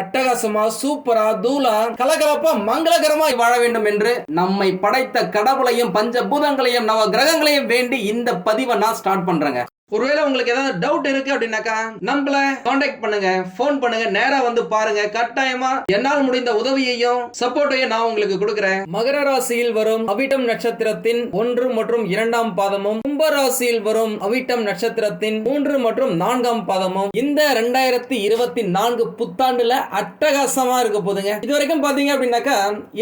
அட்டகாசமா சூப்பரா தூளா கலகலப்பா மங்களகரமா வாழ வேண்டும் என்று நம்மை படைத்த கடவுளையும் பஞ்சபூதங்களையும் நவ கிரகங்களையும் வேண்டி இந்த பதிவை நான் ஸ்டார்ட் பண்றேங்க. ஒருவேளை உங்களுக்கு ஏதாவது டவுட் இருக்கு அப்படின்னாக்கா நம்மள காண்டாக்ட் பண்ணுங்க ஃபோன் பண்ணுங்க நேரா வந்து பாருங்க. கட்டாயமா என்னால் முடிந்த உதவியையும் சப்போர்ட்டையும் நான் உங்களுக்கு கொடுக்குறேன். மகர ராசியில் வரும் அவிட்டம் நட்சத்திரத்தின் ஒன்று மற்றும் இரண்டாம் பாதமும் கும்ப ராசியில் வரும் அவிட்டம் நட்சத்திரத்தின் மூன்று மற்றும் நான்காம் பாதமும் இந்த ரெண்டாயிரத்தி இருபத்தி நான்கு புத்தாண்டுல அட்டகாசமா இருக்க போதுங்க. இது வரைக்கும் பாத்தீங்க அப்படின்னாக்கா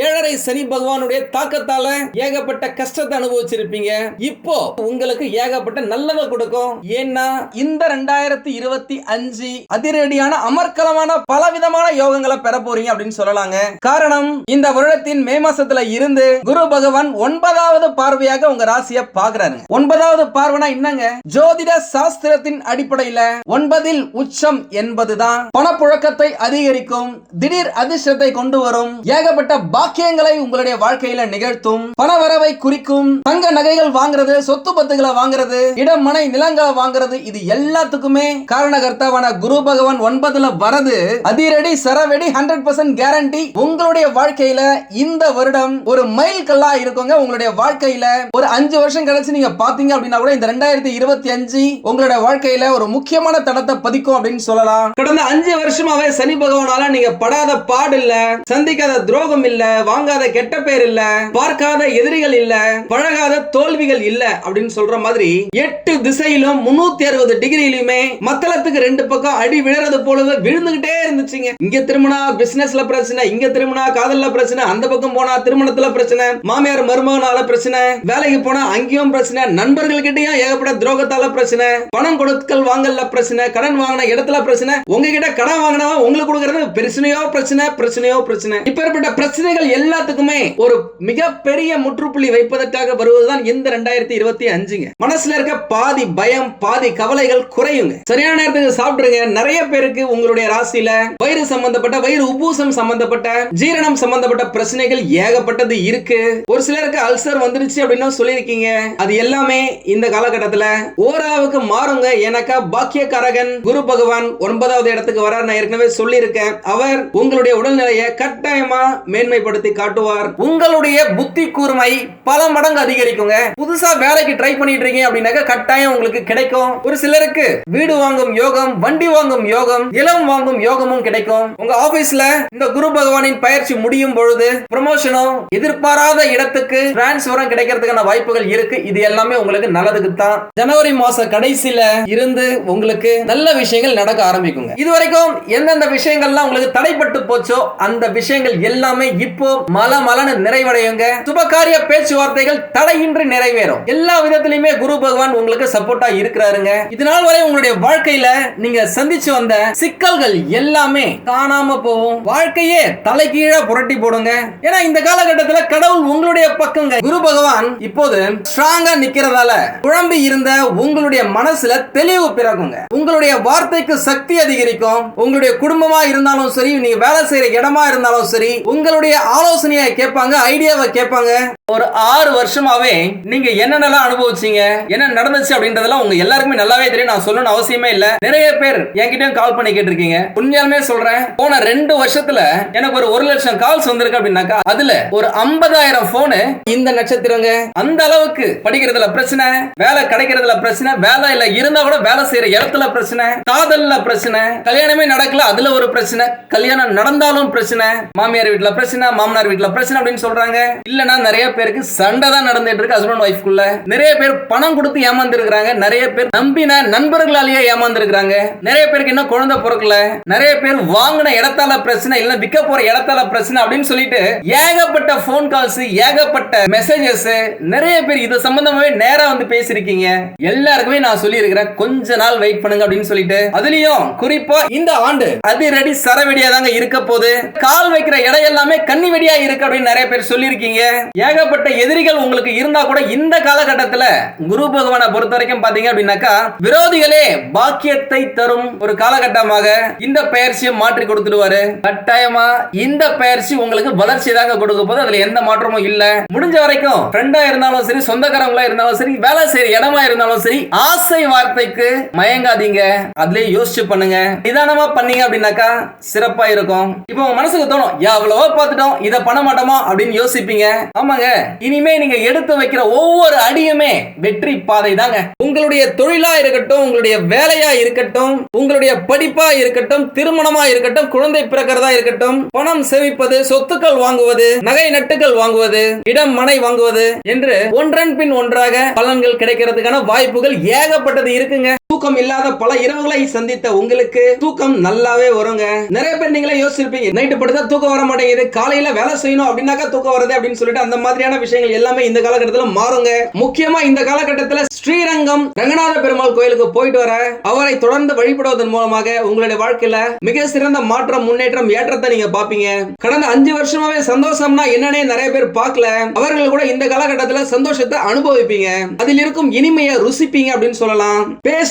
ஏழரை சனி பகவானுடைய தாக்கத்தால ஏகப்பட்ட கஷ்டத்தை அனுபவிச்சிருப்பீங்க. இப்போ உங்களுக்கு ஏகப்பட்ட நல்லதை கொடுக்கும். ஏன்னா இந்த ரெண்டாயிரத்தி இருபத்தி அஞ்சு அதிரடியான அமர்க்கலமான பலவிதமான யோகங்களை பெற போறீங்க அப்படின்னு சொல்லலாங்க. காரணம் இந்த வருடத்தின் மே மாசத்துல இருந்து குரு பகவான் ஒன்பதாவது பார்வையாக உங்க ராசியை பாக்குறாருங்க ஒன்பதாவது பார்வைனா என்னங்க? ஜோதிட சாஸ்திரத்தின் அடிப்படையில ஒன்பதில் உச்சம் என்பதுதான். பணப்புழக்கத்தை அதிகரிக்கும் திடீர் அதிர்ஷ்டத்தை கொண்டு வரும் ஏகப்பட்ட பாக்கியங்களை உங்களுடைய வாழ்க்கையில நிகழ்த்தும் பணவரவை குறிக்கும் தங்க நகைகள் வாங்குறது சொத்து பத்துகளை வாங்குறது இடம் மனை நிலங்கள் வாங்குறது இது எல்லாத்துக்குமே காரணகர்த்தாவான குரு பகவான் ஒன்பதுல வரது அதிரடி சரவெடி ஹண்ட்ரட் பர்சன்ட் கேரண்டி உங்களுடைய வாழ்க்கையில இந்த வருடம் ஒரு மைல் கல்லா இருக்குங்க. உங்களுடைய வாழ்க்கையில ஒரு அஞ்சு வருஷம் கழிச்சு நீங்க பாத்தீங்க அப்படின்னா கூட இந்த ரெண்டாயிரத்தி இருபத்தி அஞ்சு உங்களுடைய வாழ்க்கையில ஒரு முக்கியமான தடத்தை பதிக்கும் அப்படின்னு சொல்லலாம். கடந்த அஞ்சு வருஷமாவே சனி பகவானால நீங்க படாத பாடு இல்ல சந்திக்காத துரோகம் இல்ல வாங்காத கெட்ட பேர் இல்ல பார்க்காத எதிரிகள் இல்ல பழகாத தோல்விகள் இல்ல அப்படின்னு சொல்ற மாதிரி எட்டு திசையிலும் முன்னூத்தி அறுபது டிகிரியிலுமே மத்தளத்துக்கு ரெண்டு பக்கம் அடி விழறது போலவே விழுந்துகிட்டே இருந்துச்சுங்க. இங்க திரும்பினா பிசினஸ்ல பிரச்சனை இங்க திரும்பினா காதல்ல பிரச்சனை அந்த பக்கம் போனா திருமணத்துல பிரச்சனை மாமியார் மருமகனால பிரச்சனை வேலைக்கு போனா அங்கேயும் பிரச்சனை நண்பர்கள் கிட்டயும் ஏகப்பட்ட துரோகத்தால பிரச்சனை பணம் கொடுக்கல் வாங்கல பிரச்சனை கடன் வாங்கின இடத்துல பிரச்சனை உங்ககிட்ட கடன் வாங்கினா உங்களுக்கு கொடுக்கறது பிரச்சனையோ பிரச்சனை பிரச்சனையோ பிரச்சனை. இப்பேற்பட்ட பிரச்சனைகள் எல்லாத்துக்குமே ஒரு மிகப்பெரிய முற்றுப்புள்ளி வைப்பதற்காக வருவதுதான் இந்த ரெண்டாயிரத்தி இருபத்தி அஞ்சுங்க. மனசுல இருக்க பாதி பயம் நேரம் பாதி கவலைகள் குறையுங்க. சரியான நேரத்துக்கு சாப்பிடுங்க. நிறைய பேருக்கு உங்களுடைய ராசியில வயிறு சம்பந்தப்பட்ட வயிறு உபூசம் சம்பந்தப்பட்ட ஜீரணம் சம்பந்தப்பட்ட பிரச்சனைகள் ஏகப்பட்டது இருக்கு. ஒரு சிலருக்கு அல்சர் வந்துருச்சு அப்படின்னு சொல்லியிருக்கீங்க. அது எல்லாமே இந்த காலகட்டத்துல ஓராவுக்கு மாறுங்க. எனக்கா பாக்கிய கரகன் குரு பகவான் ஒன்பதாவது இடத்துக்கு வரார். நான் ஏற்கனவே சொல்லியிருக்கேன். அவர் உங்களுடைய உடல்நிலையை கட்டாயமா மேன்மைப்படுத்தி காட்டுவார். உங்களுடைய புத்தி கூர்மை பல மடங்கு அதிகரிக்குங்க. புதுசா வேலைக்கு ட்ரை பண்ணிட்டு இருக்கீங்க அப்படின்னாக்க கட்டாயம் உங்களுக்கு கிடைக்கும். ஒரு சிலருக்கு வீடு வாங்கும் யோகம் வண்டி வாங்கும் யோகம் இளம் வாங்கும் யோகமும் கிடைக்கும். உங்க ஆபீஸ்ல இந்த குரு பகவானின் பயிற்சி முடியும் பொழுது ப்ரமோஷனும் எதிர்பாராத இடத்துக்கு டிரான்ஸ்பரும் கிடைக்கிறதுக்கான வாய்ப்புகள் இருக்கு. இது எல்லாமே உங்களுக்கு நல்லதுக்கு தான் ஜனவரி மாச கடைசியில இருந்து உங்களுக்கு நல்ல விஷயங்கள் நடக்க ஆரம்பிக்குங்க. இது வரைக்கும் எந்தெந்த விஷயங்கள்லாம் உங்களுக்கு தடைப்பட்டு போச்சோ அந்த விஷயங்கள் எல்லாமே இப்போ மல மலனு நிறைவடையுங்க. சுபகாரிய பேச்சுவார்த்தைகள் தடையின்றி நிறைவேறும். எல்லா விதத்திலுமே குரு பகவான் உங்களுக்கு சப்போர்ட்டா இருக்கிறாருங்க. இதனால் வரை உங்களுடைய வாழ்க்கையில நீங்க சந்திச்சு வந்த சிக்கல்கள் எல்லாமே காணாம போகும். வாழ்க்கையே தலைகீழா புரட்டி போடுங்க. ஏன்னா இந்த காலகட்டத்துல கடவுள் உங்களுடைய பக்கங்க. குரு பகவான் இப்போது ஸ்ட்ராங்கா நிக்கிறதால குழம்பி இருந்த உங்களுடைய மனசுல தெளிவு பிறகுங்க உங்களுடைய வார்த்தைக்கு சக்தி அதிகரிக்கும். உங்களுடைய குடும்பமா இருந்தாலும் சரி நீங்க வேலை செய்யற இடமா இருந்தாலும் சரி உங்களுடைய ஆலோசனையை கேட்பாங்க ஐடியாவை கேட்பாங்க. ஒரு ஆறு வருஷமாவே நீங்க என்னென்னலாம் அனுபவிச்சீங்க என்ன நடந்துச்சு அப்படின்றதெல்லாம் அவங்க எல்லாருக்குமே நல்லாவே தெரியும். நான் சொல்லணும்னு அவசியமே இல்ல. நிறைய பேர் என்கிட்டயும் கால் பண்ணி கேட்டிருக்கீங்க. உண்மையாலுமே சொல்றேன். போன ரெண்டு வருஷத்துல எனக்கு ஒரு ஒரு லட்சம் கால்ஸ் வந்திருக்கு அப்படின்னாக்கா அதுல ஒரு ஐம்பதாயிரம் போனு இந்த நட்சத்திரங்க. அந்த அளவுக்கு படிக்கிறதுல பிரச்சனை வேலை கிடைக்கிறதுல பிரச்சனை வேலை இல்ல இருந்தா கூட வேலை செய்யற இடத்துல பிரச்சனை காதல்ல பிரச்சனை கல்யாணமே நடக்கல அதுல ஒரு பிரச்சனை கல்யாணம் நடந்தாலும் பிரச்சனை மாமியார் வீட்டுல பிரச்சனை மாமனார் வீட்டுல பிரச்சனை அப்படின்னு சொல்றாங்க. இல்லனா நிறைய பேருக்கு சண்டை தான் நடந்துட்டு இருக்கு ஹஸ்பண்ட் ஒய்ஃப்குள்ள நிறைய பேர் பணம் கொடுத்து ஏமாந்துருக்காங்க நிறைய பேர் நம்பின நண்பர்களாலேயே ஏமாந்துருக்காங்க நிறைய பேருக்கு இன்னும் குழந்தை பிறக்கல. நிறைய பேர் வாங்கின இடத்தால பிரச்சனை இல்ல விற்க போற இடத்தால பிரச்சனை அப்படின்னு சொல்லிட்டு ஏகப்பட்ட போன் கால்ஸ் ஏகப்பட்ட மெசேஜஸ் நிறைய பேர் இது சம்பந்தமாவே நேரா வந்து பேசிருக்கீங்க எல்லாருக்குமே நான் சொல்லி இருக்கிறேன் கொஞ்ச நாள் வெயிட் பண்ணுங்க அப்படின்னு சொல்லிட்டு. அதுலயும் குறிப்பா இந்த ஆண்டு அதிரடி சரவெடியா தாங்க இருக்க போது கால் வைக்கிற இடம் எல்லாமே கன்னி வெடியா இருக்கு அப்படின்னு நிறைய பேர் சொல்லியிருக்கீங்க. ஏகப்பட்ட எதிரிகள் உங்களுக்கு இருந்தா கூட இந்த காலகட்டத்துல குரு பகவானை பொறுத்த வரைக்கும் பாத்தீங்க அப்படின்னாக்கா விரோதிகளே பாக்கியத்தை தரும் ஒரு காலகட்டமாக இந்த பயிற்சியை மாற்றி கொடுத்துடுவாரு. கட்டாயமா இந்த பயிற்சி உங்களுக்கு வளர்ச்சி தாங்க கொடுக்க போது அதுல எந்த மாற்றமும் இல்ல. முடிஞ்ச வரைக்கும் ஃப்ரெண்டா இருந்தாலும் சரி சொந்தக்காரங்களா இருந்தாலும் சரி வேலை செய்யற இடமா இருந்தாலும் சரி ஆசை வார்த்தைக்கு மயங்காதீங்க. அதுலயே யோசிச்சு பண்ணுங்க. நிதானமா பண்ணீங்க அப்படின்னாக்கா சிறப்பா இருக்கும். இப்போ உங்க மனசுக்கு தோணும் எவ்வளவோ பார்த்துட்டோம் இதை பண்ண மாட்டோமா? அப்படின்னு யோசிப்பீங்க. ஆமாங்க. இனிமே நீங்க எடுத்து வைக்கிற ஒவ்வொரு அடியுமே வெற்றி பாதை தாங்க உங்களுடைய தொழிலா இருக்கட்டும் உங்களுடைய வேலையா இருக்கட்டும் உங்களுடைய படிப்பா இருக்கட்டும் திருமணமா இருக்கட்டும் குழந்தை பிறக்கிறதா இருக்கட்டும் பணம் சேமிப்பது சொத்துக்கள் வாங்குவது நகை நட்டுகள் வாங்குவது இடம் மனை வாங்குவது என்று ஒன்றன் பின் ஒன்றாக பலன்கள் கிடைக்கிறதுக்கான வாய்ப்புகள் ஏகப்பட்டது இருக்குங்க. தூக்கம் இல்லாத பல இரவுகளை சந்தித்த உங்களுக்கு தூக்கம் நல்லாவே வருங்க. நிறைய பேர் நீங்களே யோசிச்சிருப்பீங்க நைட்டு படுத்தா தூக்கம் வர மாட்டேங்குது காலையில வேலை செய்யணும் அப்படின்னாக்கா தூக்கம் வருது அப்படின்னு சொல்லிட்டு அந்த மாதிரியான விஷயங்கள் எல்லாமே இந்த காலகட்டத்தில் மாறுங்க. முக்கியமா இந்த காலகட்டத்தில் ஸ்ரீரங்கம் ரங்கநாத பெருமாள் கோயிலுக்கு போயிட்டு வர அவரை தொடர்ந்து வழிபடுவதன் மூலமாக உங்களுடைய வாழ்க்கையில மிக சிறந்த மாற்றம் முன்னேற்றம் ஏற்றத்தை நீங்க பாப்பீங்க கடந்த அஞ்சு வருஷமாவே சந்தோஷம்னா என்னன்னே நிறைய பேர் பார்க்கல. அவர்கள் கூட இந்த காலகட்டத்துல சந்தோஷத்தை அனுபவிப்பீங்க. அதில் இருக்கும் இனிமையை ருசிப்பீங்க அப்படின்னு சொல்லலாம்.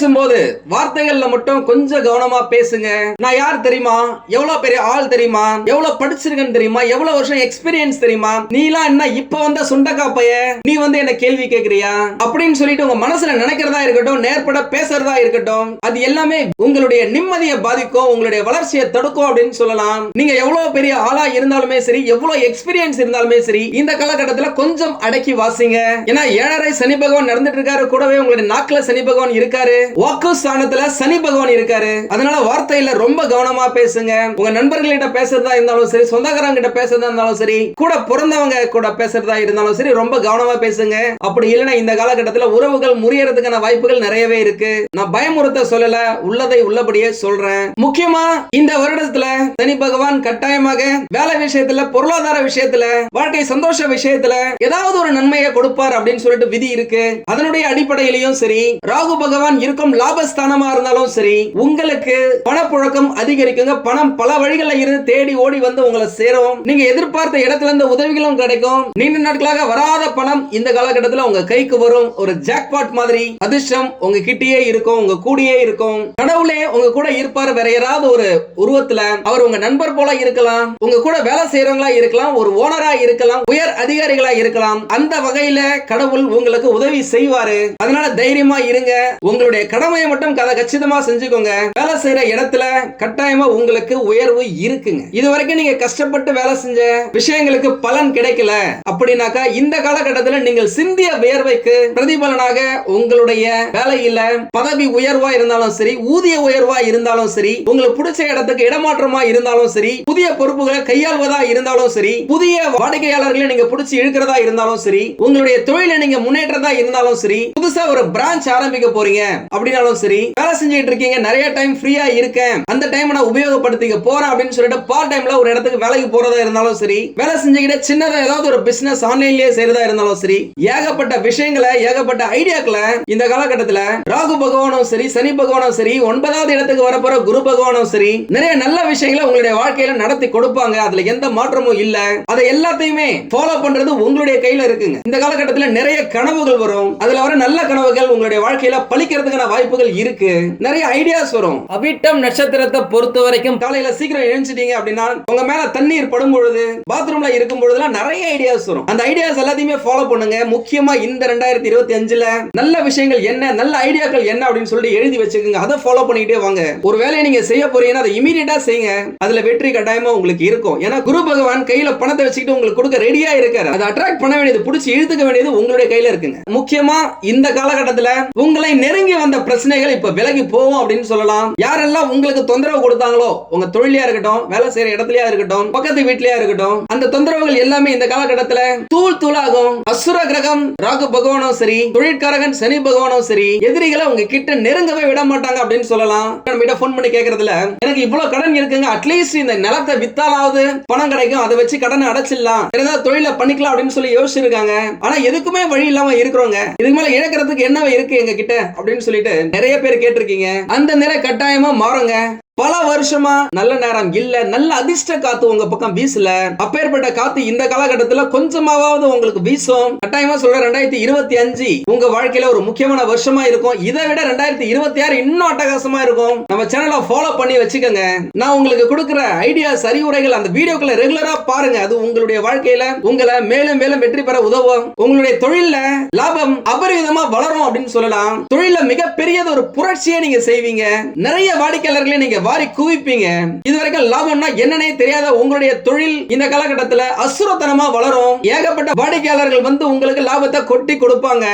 பேசும்போது வார்த்தைகள்ல மட்டும் கொஞ்சம் கவனமா பேசுங்க. நான் யார் தெரியுமா? எவ்வளவு பெரிய ஆள் தெரியுமா? எவ்வளவு படிச்சிருக்கேன்னு தெரியுமா? எவ்வளவு வருஷம் எக்ஸ்பீரியன்ஸ் தெரியுமா? நீலாம் என்ன இப்ப வந்த சுண்டக்கா பைய? நீ வந்து என்ன கேள்வி கேக்குறியா? அப்படின்னு சொல்லிட்டு உங்க மனசுல நினைக்கிறதா இருக்கட்டும் நேர்பட பேசுறதா இருக்கட்டும் அது எல்லாமே உங்களுடைய நிம்மதியை பாதிக்கும் உங்களுடைய வளர்ச்சியை தடுக்கும் அப்படின்னு சொல்லலாம். நீங்க எவ்வளவு பெரிய ஆளா இருந்தாலுமே சரி எவ்வளவு எக்ஸ்பீரியன்ஸ் இருந்தாலுமே சரி இந்த காலகட்டத்துல கொஞ்சம் அடக்கி வாசிங்க. ஏன்னா ஏழரை சனி பகவான் நடந்துட்டு இருக்காரு கூடவே உங்களுடைய நாக்குல சனி பகவான் இருக்காரு. வாக்கு ஸ்தானத்துல சனி பகவான் இருக்காரு. அதனால வார்த்தையில ரொம்ப கவனமா பேசுங்க. உங்க நண்பர்கள்கிட்ட பேசுறதா இருந்தாலும் சரி சொந்தக்காரங்க கிட்ட பேசுறதா இருந்தாலும் சரி கூட பிறந்தவங்க கூட பேசுறதா இருந்தாலும் சரி ரொம்ப கவனமா பேசுங்க. அப்படி இல்லைன்னா இந்த காலகட்டத்துல உறவுகள் முறியறதுக்கான வாய்ப்புகள் நிறையவே இருக்கு. நான் பயமுறுத்த சொல்லல உள்ளதை உள்ளபடியே சொல்றேன். முக்கியமா இந்த வருடத்துல சனி பகவான் கட்டாயமாக வேலை விஷயத்துல பொருளாதார விஷயத்துல வாழ்க்கை சந்தோஷ விஷயத்துல ஏதாவது ஒரு நன்மையை கொடுப்பார் அப்படின்னு சொல்லிட்டு விதி இருக்கு. அதனுடைய அடிப்படையிலையும் சரி ராகு பகவான் இருக்கும் லாபஸ்தானமா இருந்தாலும் சரி உங்களுக்கு பணப்புழக்கம் அதிகரிக்குங்க. பணம் பல வழிகளில் இருந்து தேடி ஓடி வந்து உங்களை சேரும். நீங்க எதிர்பார்த்த இடத்துல இருந்து உதவிகளும் கிடைக்கும். நீண்ட நாட்களாக வராத பணம் இந்த காலகட்டத்தில் உங்க கைக்கு வரும். ஒரு ஜாக்பாட் மாதிரி அதிர்ஷ்டம் உங்க கிட்டேயே இருக்கும் உங்க கூடியே இருக்கும். கடவுளே உங்க கூட இருப்பார். வேற யாராவது ஒரு உருவத்துல அவர் உங்க நண்பர் போல இருக்கலாம். உங்க கூட வேலை செய்யறவங்களா இருக்கலாம். ஒரு ஓனரா இருக்கலாம். உயர் அதிகாரிகளா இருக்கலாம். அந்த வகையில கடவுள் உங்களுக்கு உதவி செய்வாரு. அதனால தைரியமா இருங்க. உங்களுடைய கடமையை மட்டும் கதை கச்சிதமா செஞ்சுக்கோங்க. வேலை செய்யற இடத்துல கட்டாயமா உங்களுக்கு உயர்வு இருக்குங்க. இது வரைக்கும் நீங்க கஷ்டப்பட்டு வேலை செஞ்ச விஷயங்களுக்கு பலன் கிடைக்கல அப்படின்னாக்கா இந்த காலகட்டத்தில் நீங்கள் சிந்திய வியர்வைக்கு பிரதிபலனாக உங்களுடைய வேலையில பதவி உயர்வா இருந்தாலும் சரி ஊதிய உயர்வா இருந்தாலும் சரி உங்களுக்கு பிடிச்ச இடத்துக்கு இடமாற்றமா இருந்தாலும் சரி புதிய பொறுப்புகளை கையாள்வதா இருந்தாலும் சரி புதிய வாடிக்கையாளர்களை நீங்க பிடிச்சி இழுக்கிறதா இருந்தாலும் சரி உங்களுடைய தொழிலை நீங்க முன்னேற்றதா இருந்தாலும் சரி புதுசா ஒரு பிரான்ச் ஆரம்பிக்க போறீங்க. அப்படின்னாலும் சரி வேலை செஞ்சுட்டு இருக்கீங்க நிறைய டைம் ஃப்ரீயா இருக்கேன். அந்த டைம் நான் உபயோகப்படுத்திக்க போறேன் அப்படின்னு சொல்லிட்டு பார்ட் டைம்ல ஒரு இடத்துக்கு வேலைக்கு போறதா இருந்தாலும் சரி வேலை செஞ்சுக்கிட்டு சின்னதா ஏதாவது ஒரு பிசினஸ் ஆன்லைன்லயே செய்யறதா இருந்தாலும் சரி ஏகப்பட்ட விஷயங்களை ஏகப்பட்ட ஐடியாக்களை இந்த காலகட்டத்துல ராகு பகவானும் சரி சனி பகவானும் சரி ஒன்பதாவது இடத்துக்கு வரப்போற குரு பகவானும் சரி நிறைய நல்ல விஷயங்களை உங்களுடைய வாழ்க்கையில நடத்தி கொடுப்பாங்க. அதுல எந்த மாற்றமும் இல்ல. அதை எல்லாத்தையுமே ஃபாலோ பண்றது உங்களுடைய கையில இருக்குங்க. இந்த காலகட்டத்துல நிறைய கனவுகள் வரும். அதுல வர நல்ல கனவுகள் உங்களுடைய வாழ்க்கையில பழிக்கிறதுக்கான வாய்ப்புகள் இருக்கு. நிறைய ஐடியாஸ் வரும். அவிட்டம் நட்சத்திரத்தை பொறுத்த வரைக்கும் காலையில சீக்கிரம் எழுந்துட்டீங்க அப்படின்னா உங்க மேல தண்ணீர் படும் பொழுது பாத்ரூம்ல இருக்கும் பொழுதுலாம் நிறைய ஐடியாஸ் வரும். அந்த ஐடியாஸ் எல்லாத்தையுமே ஃபாலோ பண்ணுங்க. முக்கியமா இந்த ரெண்டாயிரத்தி இருபத்தி அஞ்சுல நல்ல விஷயங்கள் என்ன நல்ல ஐடியாக்கள் என்ன அப்படின்னு சொல்லிட்டு எழுதி வச்சுக்கோங்க. அதை ஃபாலோ பண்ணிக்கிட்டே வாங்க. ஒரு வேலையை நீங்க செய்ய போறீங்கன்னா அதை இமீடியட்டா செய்யுங்க. அதுல வெற்றி கட்டாயமா உங்களுக்கு இருக்கும். ஏன்னா குரு பகவான் கையில பணத்தை வச்சுக்கிட்டு உங்களுக்கு கொடுக்க ரெடியா இருக்காரு. அதை அட்ராக்ட் பண்ண வேண்டியது பிடிச்சி இழுத்துக்க வேண்டியது உங்களுடைய கையில இருக்குங்க. முக்கியமா இந்த காலகட்டத்துல உங்களை நெருங்கி வந்த வந்த பிரச்சனைகள் இப்ப விலகி போகும் அப்படின்னு சொல்லலாம். யாரெல்லாம் உங்களுக்கு தொந்தரவு கொடுத்தாங்களோ உங்க தொழிலையா இருக்கட்டும் வேலை செய்யற இடத்துலயா இருக்கட்டும் பக்கத்து வீட்லயா இருக்கட்டும் அந்த தொந்தரவுகள் எல்லாமே இந்த காலகட்டத்துல தூள் தூளாகும். அசுர கிரகம் ராகு பகவானும் சரி தொழிற்காரகன் சனி பகவானும் சரி எதிரிகளை உங்க கிட்ட நெருங்கவே விட மாட்டாங்க அப்படின்னு சொல்லலாம். நம்ம கிட்ட போன் பண்ணி கேக்குறதுல எனக்கு இவ்வளவு கடன் இருக்குங்க அட்லீஸ்ட் இந்த நிலத்தை வித்தாலாவது பணம் கிடைக்கும் அதை வச்சு கடனை அடைச்சிடலாம். ஏதாவது தொழில பண்ணிக்கலாம் அப்படின்னு சொல்லி யோசிச்சிருக்காங்க. ஆனா எதுக்குமே வழி இல்லாம இருக்கிறவங்க இதுக்கு மேல இழக்கிறதுக்கு என்ன இருக்கு எங்க கிட்ட அப்படின்னு சொல்லிட்டு நிறைய பேர் கேட்டிருக்கீங்க. அந்த நிலை கட்டாயமா மாறுங்க. பல வருஷமா நல்ல நேரம் இல்ல நல்ல அதிர்ஷ்ட காத்து உங்க பக்கம் வீசல. அப்பேற்பட்ட காத்து இந்த காலகட்டத்துல கொஞ்சமாவது உங்களுக்கு வீசும். கட்டாயமா சொல்ற ரெண்டாயிரத்தி இருபத்தி அஞ்சு உங்க வாழ்க்கையில ஒரு முக்கியமான வருஷமா இருக்கும். இதை விட ரெண்டாயிரத்தி இருபத்தி ஆறு இன்னும் அட்டகாசமா இருக்கும். நம்ம சேனலை ஃபாலோ பண்ணி வச்சுக்கோங்க. நான் உங்களுக்கு கொடுக்குற ஐடியாஸ் அறிவுரைகள் அந்த வீடியோக்களை ரெகுலரா பாருங்க. அது உங்களுடைய வாழ்க்கையில உங்களை மேலும் மேலும் வெற்றி பெற உதவும். உங்களுடைய தொழில்ல லாபம் அபரிவிதமா வளரும் அப்படின்னு சொல்லலாம். தொழில மிகப்பெரியது ஒரு புரட்சியை நீங்க செய்வீங்க. நிறைய வாடிக்கையாளர்களை நீங்க வாரி குவிப்பீங்க. இதுவரைக்கும் லாபம்னா என்னன்னே தெரியாத உங்களுடைய தொழில் இந்த காலகட்டத்துல அசுரத்தனமா வளரும். ஏகப்பட்ட வாடிக்கையாளர்கள் வந்து உங்களுக்கு லாபத்தை கொட்டி கொடுப்பாங்க.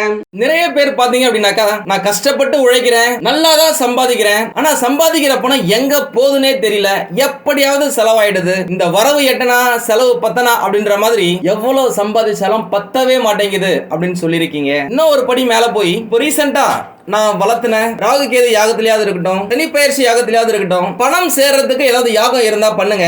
நிறைய பேர் பாத்தீங்க அப்படின்னாக்கா நான் கஷ்டப்பட்டு உழைக்கிறேன் நல்லா தான் சம்பாதிக்கிறேன். ஆனா சம்பாதிக்கிற பணம் எங்க போகுதுன்னே தெரியல. எப்படியாவது செலவாயிடுது. இந்த வரவு எட்டனா செலவு பத்தனா அப்படின்ற மாதிரி எவ்வளவு சம்பாதிச்சாலும் பத்தவே மாட்டேங்குது அப்படின்னு சொல்லியிருக்கீங்க. இன்னும் ஒரு படி மேல போய் இப்போ ரீசெண்டா நான் வளர்த்தின ராகு கேது யாகத்திலேயாவது இருக்கட்டும் சனி பயிற்சி யாகத்திலேயாவது இருக்கட்டும் பணம் சேர்றதுக்கு ஏதாவது யாகம் இருந்தா பண்ணுங்க.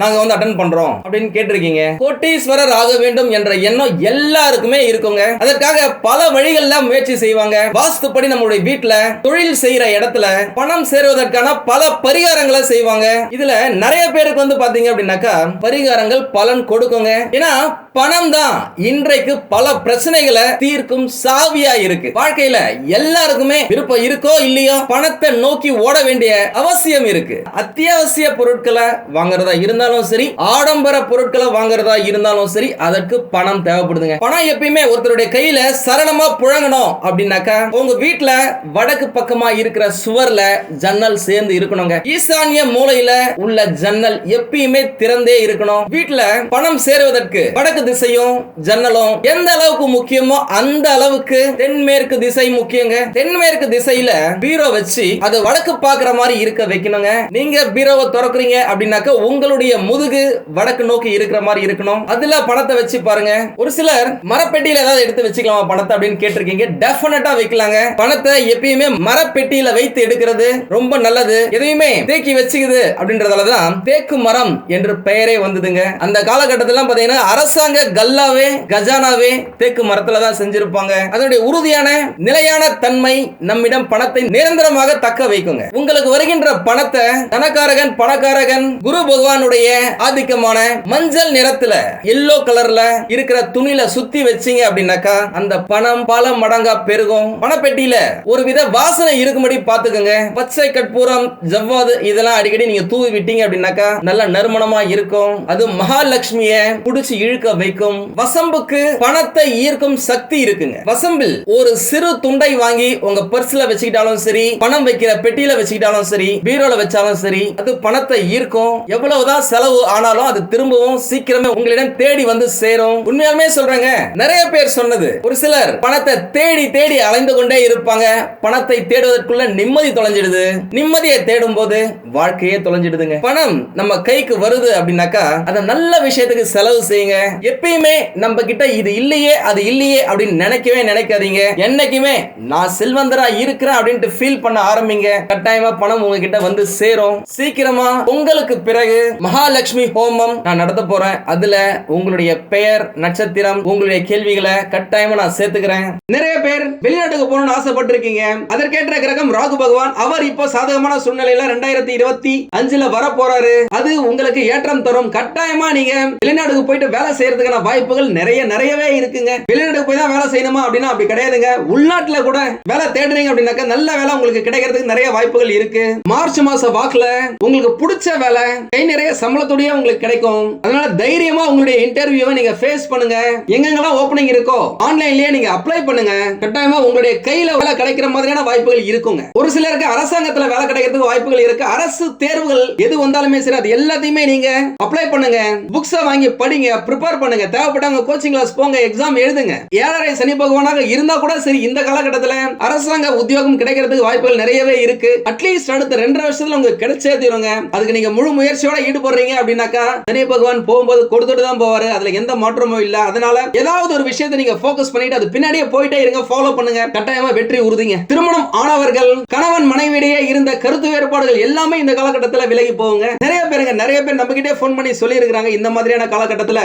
நாங்க வந்து அட்டன் பண்றோம் அப்படின்னு கேட்டிருக்கீங்க. கோட்டீஸ்வரர் ஆக வேண்டும் என்ற எண்ணம் எல்லாருக்குமே இருக்குங்க. அதற்காக பல வழிகள்ல முயற்சி செய்வாங்க. வாஸ்துப்படி நம்மளுடைய வீட்டுல தொழில் செய்யற இடத்துல பணம் சேருவதற்கான பல பரிகாரங்களை செய்வாங்க. இதுல நிறைய பேருக்கு வந்து பாத்தீங்க அப்படின்னாக்கா பரிகாரங்கள் பலன் கொடுக்குங்க. ஏன்னா பணம் தான் இன்றைக்கு பல பிரச்சனைகளை தீர்க்கும் சாவியா இருக்கு. வாழ்க்கையில எல்லாருக்குமே விருப்பம் இருக்கோ இல்லையோ பணத்தை நோக்கி ஓட வேண்டிய அவசியம் இருக்கு. அத்தியாவசிய பொருட்களை வாங்குறதா இருந்தாலும் சரி ஆடம்பர பொருட்களை வாங்குறதா இருந்தாலும் சரி அதற்கு பணம் தேவைப்படுதுங்க. பணம் எப்பயுமே ஒருத்தருடைய கையில சரளமா புழங்கணும் அப்படின்னாக்கா உங்க வீட்டுல வடக்கு பக்கமா இருக்கிற சுவர்ல ஜன்னல் சேர்ந்து இருக்கணுங்க. ஈசானிய மூலையில உள்ள ஜன்னல் எப்பயுமே திறந்தே இருக்கணும். வீட்டுல பணம் சேருவதற்கு வடக்கு திசையும் ஜன்னலும் எந்த அளவுக்கு முக்கியமோ அந்த அளவுக்கு தென்மேற்கு திசை முக்கியங்க. தென்மேற்கு திசையில பீரோ வச்சு அது வடக்கு பாக்குற மாதிரி இருக்க வைக்கணுங்க. நீங்க பீரோவை திறக்குறீங்க அப்படின்னாக்க உங்களுடைய முதுகு வடக்கு நோக்கி இருக்கிற மாதிரி இருக்கணும். அதுல பணத்தை வச்சு பாருங்க. ஒரு சிலர் மரப்பெட்டியில ஏதாவது எடுத்து வச்சுக்கலாமா பணத்தை அப்படின்னு கேட்டிருக்கீங்க. டெஃபினட்டா வைக்கலாங்க. பணத்தை எப்பயுமே மரப்பெட்டியில வைத்து எடுக்கிறது ரொம்ப நல்லது. எதையுமே தேக்கி வச்சுக்குது அப்படின்றதாலதான் தேக்கு மரம் என்று பெயரே வந்ததுங்க. அந்த காலகட்டத்திலாம் பாத்தீங்கன்னா அரசாங்க கல்லாவே கஜானாவே தேக்கு மரத்துல தான் செஞ்சிருப்பாங்க. அதனுடைய உறுதியான நிலையான தன்மை நம்மிடம் பணத்தை நிரந்தரமாக தக்க வைக்குங்க. உங்களுக்கு வருகின்ற பணத்தை தனக்காரகன் பணக்காரகன் குரு பகவானுடைய ஆதிக்கமான மஞ்சள் நிறத்துல எல்லோ கலர்ல இருக்கிற துணியில சுத்தி வச்சீங்க அப்படின்னாக்கா அந்த பணம் பல மடங்கா பெருகும். பணப்பெட்டியில ஒரு வித வாசனை இருக்கும்படி பாத்துக்கோங்க பச்சை கற்பூரம் ஜவ்வாது இதெல்லாம் அடிக்கடி நீங்க தூவி விட்டீங்க அப்படின்னாக்கா நல்ல நறுமணமா இருக்கும். அது மகாலட்சுமிய புடிச்சு இழுக்க வைக்கும். வசம்புக்கு பணத்தை ஈர்க்கும் சக்தி இருக்குங்க. வசம்பில் ஒரு சிறு துண்டை வாங்கி உங்க பர்ஸ்ல வச்சுக்கிட்டாலும் சரி பணம் வைக்கிற பெட்டியில வச்சுக்கிட்டாலும் சரி பீரோல வச்சாலும் சரி அது பணத்தை ஈர்க்கும். எவ்வளவுதான் செலவு ஆனாலும் அது திரும்பவும் சீக்கிரமே உங்களிடம் தேடி வந்து சேரும். உண்மையாலுமே சொல்றேங்க நிறைய பேர் சொன்னது. ஒரு சிலர் பணத்தை தேடி தேடி அலைந்து கொண்டே இருப்பாங்க. பணத்தை தேடுவதற்குள்ள நிம்மதி தொலைஞ்சிடுது. நிம்மதியை தேடும் போது வாழ்க்கையே தொலைஞ்சிடுதுங்க. பணம் நம்ம கைக்கு வருது அப்படின்னாக்கா அதை நல்ல விஷயத்துக்கு செலவு செய்யுங்க. எப்பயுமே நம்ம கிட்ட இது இல்லையே அது இல்லையே அப்படின்னு நினைக்கவே நினைக்காதீங்க. என்னைக்குமே நான் செல்வந்தரா இருக்கிறேன் அப்படின்ட்டு ஃபீல் பண்ண ஆரம்பிங்க. கட்டாயமா பணம் உங்ககிட்ட வந்து சேரும். சீக்கிரமா உங்களுக்கு பிறகு மகா மகாலட்சுமி ஹோமம் நான் நடத்த போறேன். அதுல உங்களுடைய பெயர் நட்சத்திரம் உங்களுடைய கேள்விகளை கட்டாயமா நான் சேர்த்துக்கிறேன். நிறைய பேர் வெளிநாட்டுக்கு போகணும்னு ஆசைப்பட்டிருக்கீங்க. அதற்கேற்ற கிரகம் ராகு பகவான். அவர் இப்போ சாதகமான சூழ்நிலையில ரெண்டாயிரத்தி இருபத்தி அஞ்சுல வர போறாரு அது உங்களுக்கு ஏற்றம் தரும். கட்டாயமா நீங்க வெளிநாட்டுக்கு போயிட்டு வேலை செய்யறதுக்கான வாய்ப்புகள் நிறைய நிறையவே இருக்குங்க. வெளிநாட்டுக்கு போய் தான் வேலை செய்யணுமா அப்படின்னா அப்படி கிடையாதுங்க. உள்நாட்டுல கூட வேலை தேடுறீங்க அப்படின்னாக்கா நல்ல வேலை உங்களுக்கு கிடைக்கிறதுக்கு நிறைய வாய்ப்புகள் இருக்கு. மார்ச் மாச வாக்குல உங்களுக்கு பிடிச்ச வேலை கை நிறைய சம்பளம் சம்பளத்துடைய உங்களுக்கு கிடைக்கும். அதனால தைரியமா உங்களுடைய இன்டர்வியூவை நீங்க ஃபேஸ் பண்ணுங்க. எங்கெங்கெல்லாம் ஓப்பனிங் இருக்கோ ஆன்லைன்லயே நீங்க அப்ளை பண்ணுங்க. கட்டாயமா உங்களுடைய கையில வேலை கிடைக்கிற மாதிரியான வாய்ப்புகள் இருக்குங்க. ஒரு சிலருக்கு அரசாங்கத்துல வேலை கிடைக்கிறதுக்கு வாய்ப்புகள் இருக்கு. அரசு தேர்வுகள் எது வந்தாலுமே சரி அது எல்லாத்தையுமே நீங்க அப்ளை பண்ணுங்க. புக்ஸை வாங்கி படிங்க ப்ரிப்பேர் பண்ணுங்க. தேவைப்பட்டவங்க கோச்சிங் கிளாஸ் போங்க எக்ஸாம் எழுதுங்க. ஏழரை சனி பகவானாக இருந்தா கூட சரி இந்த காலகட்டத்தில் அரசாங்க உத்தியோகம் கிடைக்கிறதுக்கு வாய்ப்புகள் நிறையவே இருக்கு. அட்லீஸ்ட் அடுத்த ரெண்டரை வருஷத்துல உங்களுக்கு கிடைச்சே தீருங்க. அதுக்கு நீங்க முழு முயற்சியோட ஈடுபடுறீங்க. அப்படின்னாக்கா சனி பகவான் போகும்போது கொடுத்துட்டு தான் போவாரு. அதுல எந்த மாற்றமும் இல்ல. அதனால ஏதாவது ஒரு விஷயத்தை நீங்க போக்கஸ் பண்ணிட்டு அது பின்னாடியே போயிட்டே இருங்க. ஃபாலோ பண்ணுங்க. கட்டாயமா வெற்றி உறுதிங்க. திருமணம் ஆனவர்கள் கணவன் மனைவியிடையே இருந்த கருத்து வேறுபாடுகள் எல்லாமே இந்த காலகட்டத்தில் விலகி போகுங்க. நிறைய பேருங்க நிறைய பேர் நம்ம கிட்டே ஃபோன் பண்ணி சொல்லி இருக்காங்க இந்த மாதிரியான காலகட்டத்தில்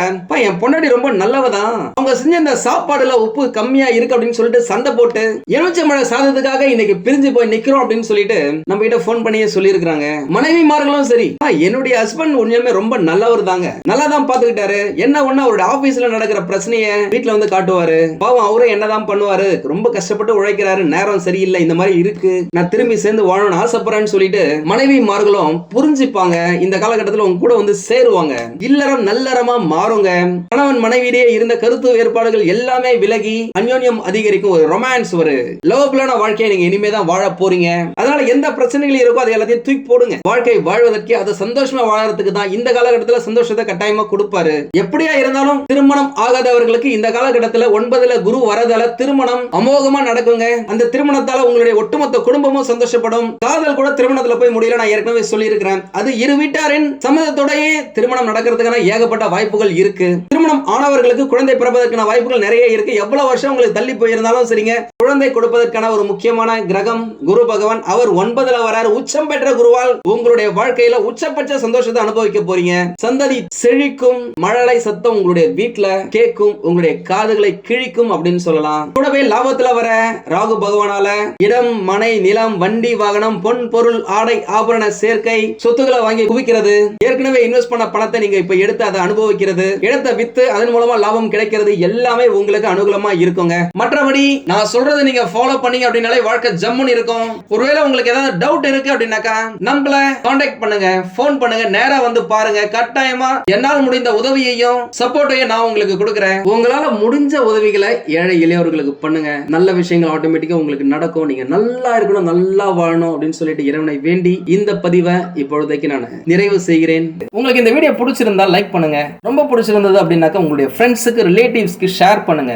என் பொண்டாட்டி ரொம்ப நல்லவதான். அவங்க செஞ்ச இந்த சாப்பாடுல உப்பு கம்மியா இருக்கு அப்படின்னு சொல்லிட்டு சண்டை போட்டு எலுமிச்சை மழை சாதத்துக்காக இன்னைக்கு பிரிஞ்சு போய் நிக்கிறோம் அப்படின்னு சொல்லிட்டு நம்ம கிட்ட ஃபோன் பண்ணியே சொல்லி இருக்கிறாங்க மனைவிமார்களும் சரி என்னுடைய ஹஸ்பண்ட் உண்மையுமே ரொம்ப நல்லவர் தாங்க. நல்லா தான் பாத்துக்கிட்டாரு என்ன ஒண்ணு அவருடைய ஆபீஸ்ல நடக்கிற பிரச்சனைய வீட்டுல வந்து காட்டுவாரு. பாவம் அவரும் என்னதான் பண்ணுவாரு. ரொம்ப கஷ்டப்பட்டு உழைக்கிறாரு. நேரம் சரியில்லை. இந்த மாதிரி இருக்கு. நான் திரும்பி சேர்ந்து வாழணும்னு ஆசைப்படுறேன்னு சொல்லிட்டு மனைவிமார்களும் புரிஞ்சுப்பாங்க. இந்த காலகட்டத்தில் உங்க கூட வந்து சேருவாங்க. இல்லறம் நல்லறமா மாறுங்க. கணவன் மனைவியிடையே இருந்த கருத்து வேறுபாடுகள் எல்லாமே விலகி அந்யோன்யம் அதிகரிக்கும் ஒரு ரொமான்ஸ் ஒரு லவ்லான வாழ்க்கையை நீங்க இனிமே தான் வாழ போறீங்க. அதனால எந்த பிரச்சனைகள் இருக்கோ அதை எல்லாத்தையும் தூக்கி போடுங்க. வாழ்க்கை வாழ்வதற்கே அதை சந்தோஷமா வாழறதுக்கு தான் இந்த காலகட்டத்தில் சந்தோஷத்தை கட்டாயமா கொடுப்பாரு. எப்படியா இருந்தாலும் திருமணம் ஆகாதவர்களுக்கு இந்த காலகட்டத்தில் ஒன்பதுல குரு வரதால திருமணம் அமோகமா நடக்குங்க. அந்த திருமணத்தால உங்களுடைய ஒட்டுமொத்த குடும்பமும் சந்தோஷப்படும். காதல் கூட திருமணத்துல போய் முடியல நான் ஏற்கனவே சொல்லியிருக்கிறேன். அது இரு வீட்டாரின் சம்மதத்தோடயே திருமணம் நடக்கிறதுக்கான ஏகப்பட்ட வாய்ப்புகள் இருக்கு. திருமணம் ஆனவர்களுக்கு குழந்தை பிறப்பதற்கான வாய்ப்புகள் நிறைய இருக்கு. எவ்வளவு வருஷம் உங்களுக்கு தள்ளி போயிருந்தாலும் சரிங்க. குழந்தை கொடுப்பதற்கான ஒரு முக்கியமான கிரகம் குரு பகவான். அவர் ஒன்பதுல வராரு. உச்சம் பெற்ற குருவால் உங்களுடைய வாழ்க்கையில உச்சபட்ச சந்தோஷத்தை அனுபவிக்க போறீங்க. சந்ததி செழிக்கும் மழலை சத்தம் உங்களுடைய வீட்டுல கேட்கும் உங்களுடைய காதுகளை கிழிக்கும் அப்படின்னு சொல்லலாம். கூடவே லாபத்துல வர ராகு பகவானால இடம் மனை நிலம் வண்டி வாகனம் பொன் பொருள் ஆடை ஆபரண சேர்க்கை சொத்துக்களை வாங்கி குவிக்கிறது. ஏற்கனவே இன்வெஸ்ட் பண்ண பணத்தை நீங்க இப்ப எடுத்து அதை அனுபவிக்கிறது. இடத்தை வித்து அதன் மூலமா லாபம் கிடைக்கிறது எல்லாமே உங்களுக்கு அனுகூலமா இருக்குங்க. மற்றபடி நான் சொல்றதை நீங்க ஃபாலோ பண்ணீங்க அப்படின்னாலே வாழ்க்கை ஜம்முன்னு இருக்கும். ஒருவேளை உங்களுக்கு ஏதாவது டவுட் இருக்கு அப்படின்னாக்கா நம்மள காண்டாக்ட் பண்ணுங்க ஃபோன் பண்ணுங்க நேரா வந்து பாருங்க. கட்டாயமா என்னால் முடிந்த உதவியையும் சப்போர்ட்டையும் நான் உங்களுக்கு கொடுக்குறேன். உங்களால முடிஞ்ச உதவிகளை ஏழை இளையவர்களுக்கு பண்ணுங்க. நல்ல விஷயங்கள் ஆட்டோமேட்டிக்கா உங்களுக்கு நடக்கும். நீங்க நல்லா இருக்கணும் நல்லா வாழணும் அப்படின்னு சொல்லிட்டு இறைவனை வேண்டி இந்த பதிவை இப்பொழுதைக்கு நான் நிறைவு செய்கிறேன். உங்களுக்கு இந்த வீடியோ பிடிச்சிருந்தா லைக் பண்ணுங்க. ரொம்ப பிடிச்சிருந்தது அப்படின்னாக்கா உங்களுடைய ஃப்ரெண்ட்ஸுக்கு ரிலேட்டிவ்ஸ்க்கு ஷேர் பண்ணுங்க.